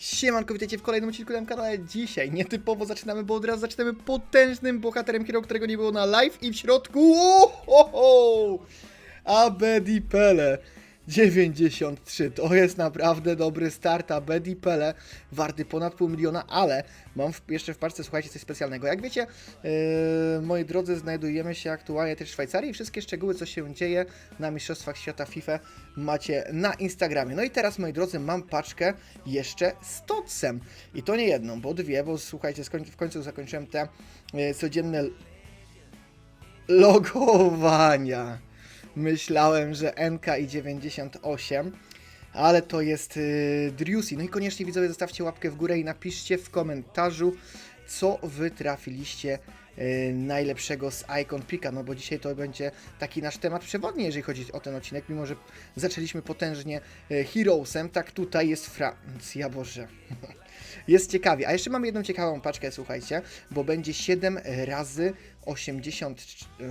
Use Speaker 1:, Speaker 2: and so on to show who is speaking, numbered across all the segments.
Speaker 1: Siemanko, witajcie w kolejnym odcinku na kanale. Dzisiaj nietypowo zaczynamy, bo od razu zaczynamy potężnym bohaterem którego nie było na live i w środku ohoho! Abedi Pele 93. To jest naprawdę dobry start. Abedi Pele warty ponad pół miliona, ale mam w, jeszcze w parce, słuchajcie, coś specjalnego. Jak wiecie, yy, moi drodzy, znajdujemy się aktualnie też w Szwajcarii wszystkie szczegóły, co się dzieje na Mistrzostwach Świata FIFA macie na Instagramie. No i teraz, moi drodzy, mam paczkę jeszcze z Totsem. I to nie jedną, bo dwie, bo słuchajcie, w końcu zakończyłem te e, codzienne logowania. Myślałem, że NK i 98, ale to jest yy. No i koniecznie widzowie zostawcie łapkę w górę i napiszcie w komentarzu, co wy trafiliście yy, najlepszego z Icon Pika, no bo dzisiaj to będzie taki nasz temat przewodni, jeżeli chodzi o ten odcinek, mimo że zaczęliśmy potężnie yy, Heroesem, tak tutaj jest Francja, Boże. Jest ciekawie. A jeszcze mam jedną ciekawą paczkę, słuchajcie, bo będzie 7 razy 80. Yy,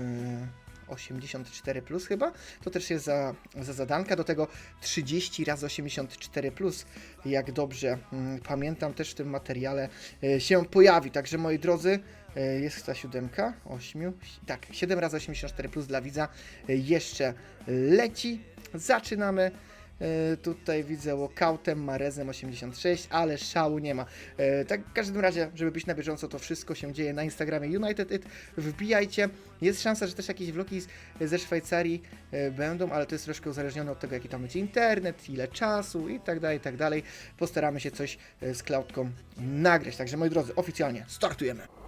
Speaker 1: 84 plus chyba. To też jest za, za zadanka. Do tego 30 razy 84 plus, jak dobrze mm, pamiętam, też w tym materiale e, się pojawi. Także moi drodzy, e, jest ta siódemka, 8, tak, 7 razy 84 plus dla widza e, jeszcze leci. Zaczynamy. E, Tutaj widzę walkoutem, Marezem 86, ale szału nie ma. E, tak w każdym razie, żeby być na bieżąco, to wszystko się dzieje na Instagramie United It. Wbijajcie. Jest szansa, że też jakieś vlogi ze Szwajcarii e, będą, ale to jest troszkę uzależnione od tego, jaki tam będzie internet, ile czasu i tak dalej, i tak dalej. Postaramy się coś z Cloudką nagrać. Także moi drodzy, oficjalnie startujemy.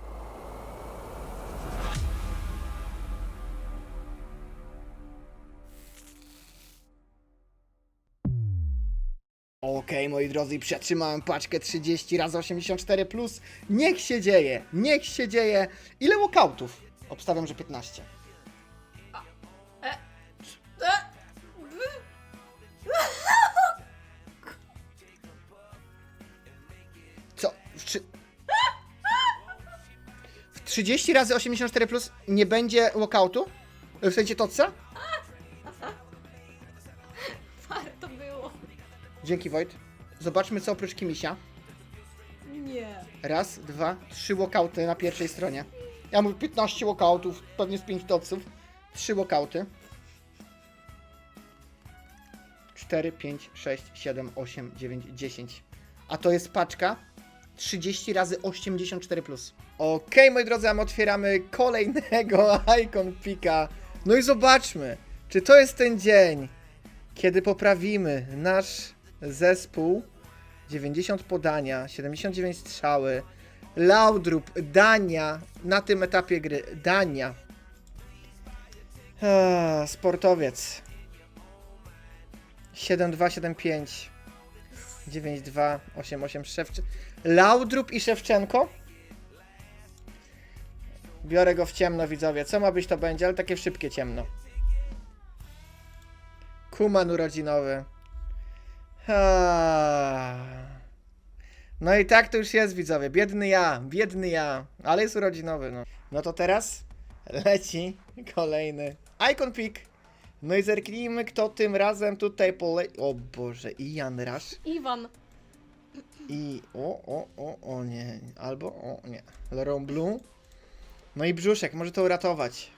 Speaker 1: Okej, moi drodzy, przetrzymałem paczkę 30 razy 84 plus. Niech się dzieje, niech się dzieje. Ile walkoutów? Obstawiam, że 15. Co? W, w 30 razy 84 plus nie będzie walkoutu? W sensie Totsa? Dzięki Wojt. Zobaczmy co oprócz Kimisia.
Speaker 2: Nie.
Speaker 1: Raz, dwa, trzy walkouty na pierwszej stronie. Ja mówię 15 walkoutów, pewnie z 5 topsów. Trzy walkouty. 4, 5, 6, 7, 8, 9, 10. A to jest paczka 30 razy 84 plus. Okej, moi drodzy, a my otwieramy kolejnego Icon Pika. No i zobaczmy, czy to jest ten dzień, kiedy poprawimy nasz zespół 90 podania, 79 strzały, Laudrup, Dania, na tym etapie gry, Dania. Eee, sportowiec. 7-2-7-5 9-2 8-8 Szewczy... Laudrup i Szewczenko? Biorę go w ciemno, widzowie. Co ma być, to będzie, ale takie szybkie ciemno. Kuman urodzinowy. No i tak to już jest, widzowie. Biedny ja, biedny ja, ale jest urodzinowy, no. No to teraz leci kolejny Icon Pick. No i zerknijmy, kto tym razem tutaj pole... O Boże, i Jan Rush,
Speaker 2: Iwan.
Speaker 1: i... O, o, o, o nie, albo o nie. Laurent Blue. No i Brzuszek, może to uratować.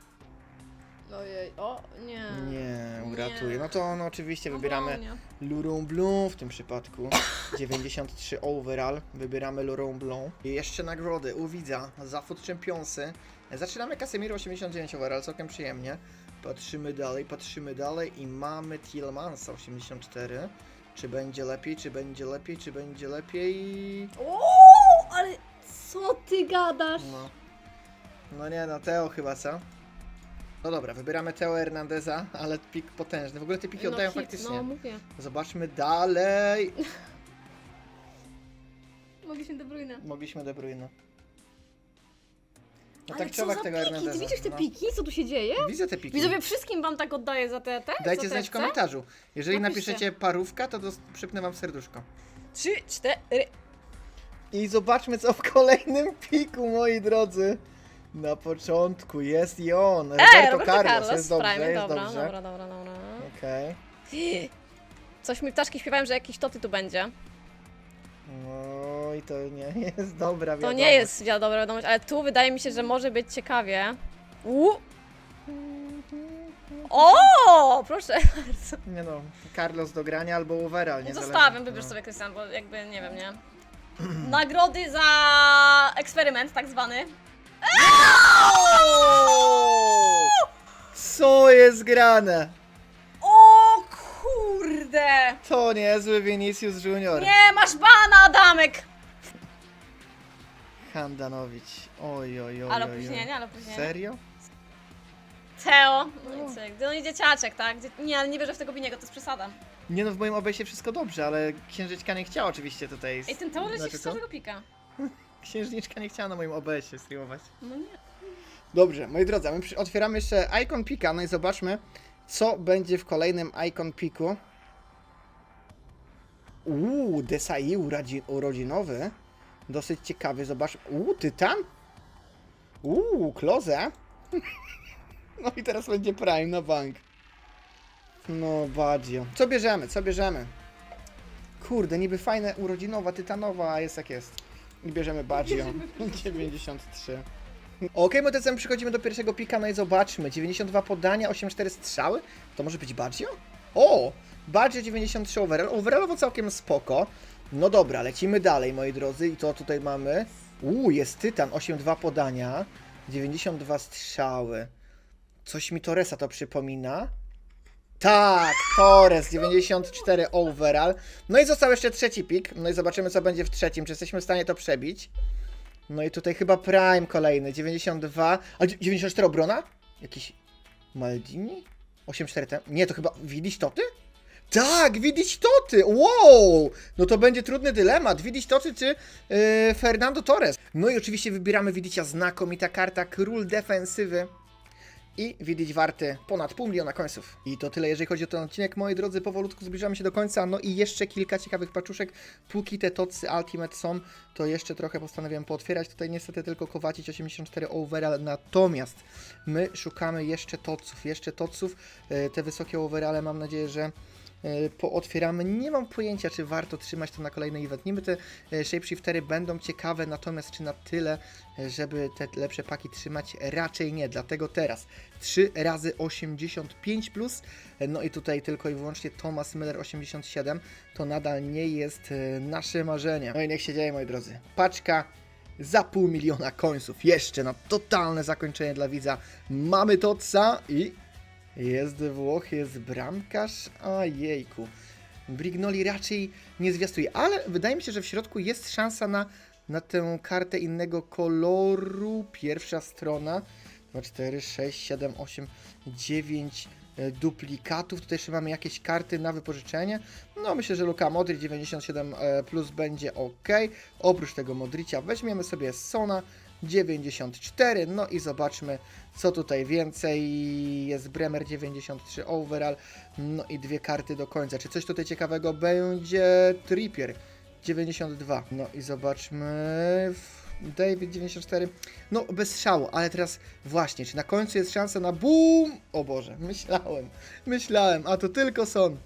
Speaker 2: Ojej, o, nie.
Speaker 1: Nie, uratuje. No to no, oczywiście wybieramy
Speaker 2: wolnie.
Speaker 1: Laurent Blanc w tym przypadku. 93 overall. Wybieramy Laurent Blanc. I jeszcze nagrody u widza za Food Championsy. Zaczynamy Casemiro 89 overall, całkiem przyjemnie. Patrzymy dalej, patrzymy dalej i mamy Tillmansa 84. Czy będzie lepiej, czy będzie lepiej, czy będzie lepiej?
Speaker 2: O, ale co ty gadasz?
Speaker 1: No. No nie no, Teo chyba, co? No dobra, wybieramy Teo Hernandeza, ale pik potężny. W ogóle te piki
Speaker 2: no,
Speaker 1: oddają
Speaker 2: hit,
Speaker 1: faktycznie.
Speaker 2: No, mówię.
Speaker 1: Zobaczmy dalej.
Speaker 2: Mogliśmy De Bruyne.
Speaker 1: Mogliśmy De Bruyne. No
Speaker 2: ale
Speaker 1: tak
Speaker 2: co
Speaker 1: człowiek
Speaker 2: za
Speaker 1: tego
Speaker 2: piki?
Speaker 1: Hernandeza.
Speaker 2: Ty widzisz te
Speaker 1: no.
Speaker 2: piki? Co tu się dzieje?
Speaker 1: Widzę te piki.
Speaker 2: Widzowie, wszystkim wam tak oddaję za te, te?
Speaker 1: Dajcie
Speaker 2: za
Speaker 1: znać w
Speaker 2: te
Speaker 1: komentarzu. Jeżeli
Speaker 2: Napiszcie.
Speaker 1: napiszecie parówka, to dos- przypnę wam serduszko.
Speaker 2: Trzy, cztery.
Speaker 1: I zobaczmy co w kolejnym piku, moi drodzy. Na początku jest i on. Roberto,
Speaker 2: Ej, Roberto
Speaker 1: Carlos. Jest dobrze,
Speaker 2: Prime,
Speaker 1: jest
Speaker 2: dobra,
Speaker 1: dobrze.
Speaker 2: dobra, dobra, dobra.
Speaker 1: Okej.
Speaker 2: Coś mi ptaszki śpiewają, że jakiś toty tu będzie.
Speaker 1: No i to nie jest dobra
Speaker 2: To
Speaker 1: wiadomość.
Speaker 2: nie jest wi- dobra wiadomość, ale tu wydaje mi się, że może być ciekawie. U! O, proszę bardzo.
Speaker 1: Nie no, Carlos do grania albo overall, nie
Speaker 2: Zostawiam, wybierz sobie Krystian, bo jakby nie wiem, nie. Nagrody za eksperyment tak zwany.
Speaker 1: Co jest grane?
Speaker 2: O kurde!
Speaker 1: To niezły Vinicius Junior.
Speaker 2: Nie, masz bana, Adamek!
Speaker 1: Handanowicz. Oj, oj, oj.
Speaker 2: Ale
Speaker 1: oj, oj.
Speaker 2: opóźnienie, ale opóźnienie.
Speaker 1: Serio?
Speaker 2: Teo. No i. No i dzieciaczek, tak? Dzie- Nie, ale nie wierzę w tego Biniego, to jest przesada.
Speaker 1: Nie no, w moim obejście wszystko dobrze, ale księżniczka nie chciała oczywiście tutaj...
Speaker 2: Ej, ten Teo leci
Speaker 1: Znaczy
Speaker 2: z
Speaker 1: co?
Speaker 2: pika.
Speaker 1: Księżniczka nie chciała na moim OBS-ie streamować.
Speaker 2: No nie.
Speaker 1: Dobrze, moi drodzy, my przy- otwieramy jeszcze Icon Pika, no i zobaczmy, co będzie w kolejnym Icon Piku. Uuu, Desai urodzi- urodzinowy. Dosyć ciekawy, zobacz. Uuu, Tytan? Uuu, Kloze. No i teraz będzie Prime na bank. No, Badio. Co bierzemy, co bierzemy? Kurde, niby fajne, urodzinowa, tytanowa, a jest jak jest. I bierzemy Badio. 93. Okej, okay, tymczasem przechodzimy do pierwszego pika, no i zobaczmy. 92 podania, 84 strzały. To może być Baggio? O! Baggio 93 overall. Overallowo całkiem spoko. No dobra, lecimy dalej, moi drodzy. I to tutaj mamy. Uuu, jest Tytan, 82 podania, 92 strzały. Coś mi Torresa to przypomina. Tak, Torres, 94 overall. No i został jeszcze trzeci pik. No i zobaczymy, co będzie w trzecim. Czy jesteśmy w stanie to przebić? No i tutaj chyba Prime kolejny, 92. A dzie- 94 obrona? Jakiś Maldini? 84 ten. Nie, to chyba Widzisz Toty? Tak, Widzisz Toty! Wow! No to będzie trudny dylemat. Widzisz Toty czy yy, Fernando Torres? No i oczywiście wybieramy Widzicia znakomita karta, król defensywy. I widzieć warty ponad pół miliona końców. I to tyle, jeżeli chodzi o ten odcinek. Moi drodzy, powolutku zbliżamy się do końca. No i jeszcze kilka ciekawych paczuszek. Póki te tocy Ultimate są, to jeszcze trochę postanowiłem pootwierać. Tutaj niestety tylko Kowacic 84 overall. Natomiast my szukamy jeszcze toców. Jeszcze toców. E, Te wysokie overale mam nadzieję, że pootwieramy. Nie mam pojęcia, czy warto trzymać to na kolejny event. Niby te e, shapeshiftery będą ciekawe, natomiast czy na tyle, e, żeby te lepsze paki trzymać? Raczej nie. Dlatego teraz 3 razy 85 plus. E, No i tutaj tylko i wyłącznie Thomas Miller 87. To nadal nie jest e, nasze marzenie. No i niech się dzieje, moi drodzy. Paczka za pół miliona końców. Jeszcze na totalne zakończenie dla widza. Mamy Totsa i jest Włoch, jest bramkarz. A jejku. Brignoli raczej nie zwiastuje, ale wydaje mi się, że w środku jest szansa na, na tę kartę innego koloru. Pierwsza strona. 2, 4, 6, 7, 8, 9 e, duplikatów. Tutaj jeszcze mamy jakieś karty na wypożyczenie. No myślę, że Luka Modric 97 e, plus będzie ok. Oprócz tego Modricia weźmiemy sobie Sona 94. No i zobaczmy, co tutaj więcej. Jest Bremer 93 overall. No i dwie karty do końca. Czy coś tutaj ciekawego będzie? Trippier 92. No i zobaczmy. David 94. No bez szału, ale teraz właśnie, czy na końcu jest szansa na boom? O Boże, myślałem, myślałem, a to tylko son.